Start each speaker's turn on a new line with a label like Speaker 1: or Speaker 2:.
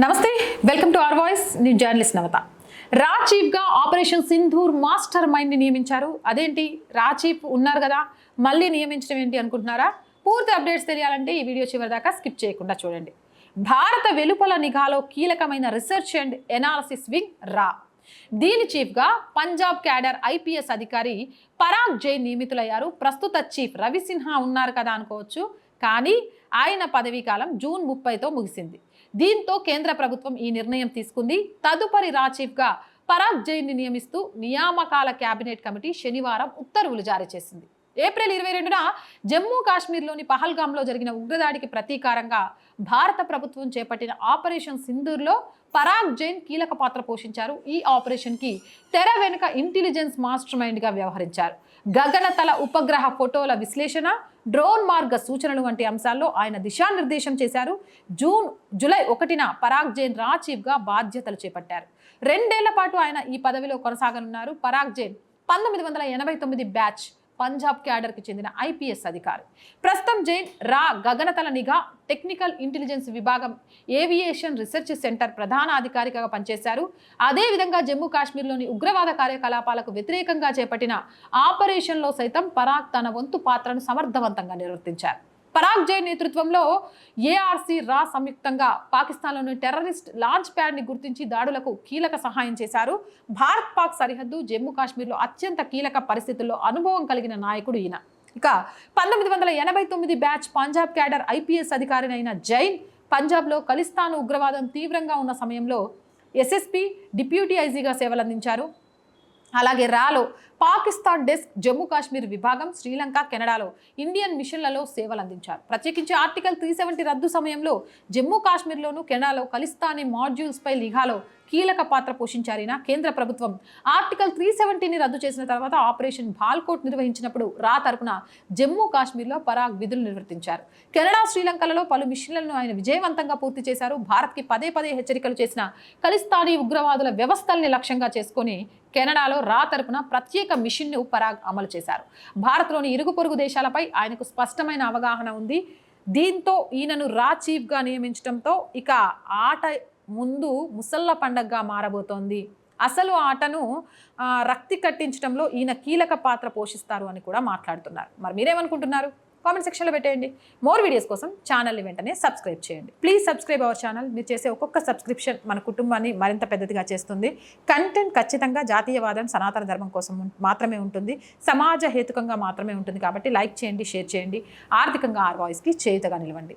Speaker 1: నమస్తే welcome to our voice నేను journalist నవత. రా చీఫ్గా ఆపరేషన్ సింధూర్ మాస్టర్ మైండ్ని నియమించారు. అదేంటి? రా చీఫ్ ఉన్నారు కదా మళ్ళీ నియమించడం ఏంటి అనుకుంటున్నారా? పూర్తి అప్డేట్స్ తెలియాలంటే ఈ వీడియో చివరి దాకా స్కిప్ చేయకుండా చూడండి. భారత వెలుపల నిఘాలో కీలకమైన రీసెర్చ్ అండ్ ఎనాలసిస్ వింగ్ రా. దీని చీఫ్గా పంజాబ్ క్యాడర్ ఐపీఎస్ అధికారి పరాగ్ జైన్ నియమితులయ్యారు. ప్రస్తుత చీఫ్ రవి సిన్హా ఉన్నారు కదా అనుకోవచ్చు. కానీ ఆయన పదవీకాలం జూన్ ముప్పైతో ముగిసింది. దీంతో కేంద్ర ప్రభుత్వం ఈ నిర్ణయం తీసుకుంది. తదుపరి రా చీఫ్గా పరాగ్ జైన్ని నియమిస్తూ నియామకాల కేబినెట్ కమిటీ శనివారం ఉత్తర్వులు జారీ చేసింది. ఏప్రిల్ ఇరవై రెండున జమ్మూ కాశ్మీర్లోని పహల్గామ్లో జరిగిన ఉగ్రదాడికి ప్రతీకారంగా భారత ప్రభుత్వం చేపట్టిన ఆపరేషన్ సింధూర్లో పరాగ్ జైన్ కీలక పాత్ర పోషించారు. ఈ ఆపరేషన్కి తెర వెనుక ఇంటెలిజెన్స్ మాస్టర్ మైండ్గా వ్యవహరించారు. గగనతల ఉపగ్రహ ఫోటోల విశ్లేషణ డ్రోన్ మార్గ సూచనలు వంటి అంశాల్లో ఆయన దిశానిర్దేశం చేశారు. జూన్ జూలై ఒకటిన పరాగ్ జైన్ రా చీఫ్గా బాధ్యతలు చేపట్టారు. రెండేళ్ళ పాటు ఆయన ఈ పదవిలో కొనసాగనున్నారు. పరాగ్ జైన్ పంతొమ్మిది వందల ఎనభై తొమ్మిది బ్యాచ్ పంజాబ్ క్యాడర్కి చెందిన ఐపీఎస్ అధికారి. ప్రస్తుతం జైన్ రా గగనతల నిఘా టెక్నికల్ ఇంటెలిజెన్స్ విభాగం ఏవియేషన్ రీసెర్చ్ సెంటర్ ప్రధాన అధికారిగా పనిచేశారు. అదేవిధంగా జమ్మూ కాశ్మీర్లోని ఉగ్రవాద కార్యకలాపాలకు వ్యతిరేకంగా చేపట్టిన ఆపరేషన్లో సైతం పరాగ్ తన వంతు పాత్రను సమర్థవంతంగా నిర్వర్తించారు. పరాగ్ జైన్ నేతృత్వంలో ఏఆర్సీ రా సంయుక్తంగా పాకిస్తాన్లోని టెర్రరిస్ట్ లాంచ్ ప్యాడ్ని గుర్తించి దాడులకు కీలక సహాయం చేశారు. భారత్ పాక్ సరిహద్దు జమ్మూ కాశ్మీర్లో అత్యంత కీలక పరిస్థితుల్లో అనుభవం కలిగిన నాయకుడు ఈయన. ఇక పంతొమ్మిది వందల ఎనభై తొమ్మిది బ్యాచ్ పంజాబ్ క్యాడర్ ఐపీఎస్ అధికారినైన జైన్ పంజాబ్లో ఖలిస్తాన్ ఉగ్రవాదం తీవ్రంగా ఉన్న సమయంలో ఎస్ఎస్పి డిప్యూటీ ఐజీగా సేవలందించారు. అలాగే రాలో పాకిస్తాన్ డెస్క్ జమ్మూ కాశ్మీర్ విభాగం శ్రీలంక కెనడాలో ఇండియన్ మిషన్లలో సేవలు అందించారు ప్రత్యేకించి ఆర్టికల్ త్రీ సెవెంటీ రద్దు సమయంలో జమ్మూ కాశ్మీర్లోను కెనడాలో ఖలిస్తానీ మాడ్యూల్స్పై నిఘాలో కీలక పాత్ర పోషించారిన కేంద్ర ప్రభుత్వం. ఆర్టికల్ త్రీ సెవెంటీని రద్దు చేసిన తర్వాత ఆపరేషన్ బాల్కోట్ నిర్వహించినప్పుడు రా తరపున జమ్మూ కాశ్మీర్లో పరాగ్ విధులు నిర్వర్తించారు. కెనడా శ్రీలంకలలో పలు మిషన్లను ఆయన విజయవంతంగా పూర్తి చేశారు. భారత్కి పదే పదే హెచ్చరికలు చేసిన ఖలిస్తానీ ఉగ్రవాదుల వ్యవస్థల్ని లక్ష్యంగా చేసుకొని కెనడాలో రా తరపున ప్రత్యేక మిషన్ను పరాగ్ అమలు చేశారు. భారత్లోని ఇరుగు పొరుగు దేశాలపై ఆయనకు స్పష్టమైన అవగాహన ఉంది. దీంతో ఈయనను రా చీఫ్గా నియమించడంతో ఇక ఆట ముందు ముసళ్ళ పండగగా మారబోతోంది. అసలు ఆటను రక్తి కట్టించడంలో ఈయన కీలక పాత్ర పోషిస్తారు అని కూడా మాట్లాడుతున్నారు. మరి మీరేమనుకుంటున్నారు? కామెంట్ సెక్షన్లో పెట్టేయండి. మోర్ వీడియోస్ కోసం ఛానల్ని వెంటనే సబ్స్క్రైబ్ చేయండి. ప్లీజ్ సబ్స్క్రైబ్ అవర్ ఛానల్ మీరు చేసే ఒక్కొక్క సబ్స్క్రిప్షన్ మన కుటుంబాన్ని మరింత పెద్దదిగా చేస్తుంది. కంటెంట్ ఖచ్చితంగా జాతీయవాదం సనాతన ధర్మం కోసం మాత్రమే ఉంటుంది. సమాజ హేతుకంగా మాత్రమే ఉంటుంది కాబట్టి లైక్ చేయండి షేర్ చేయండి. ఆర్థికంగా ఆర్ వాయిస్కి చేయుతగా నిలవండి.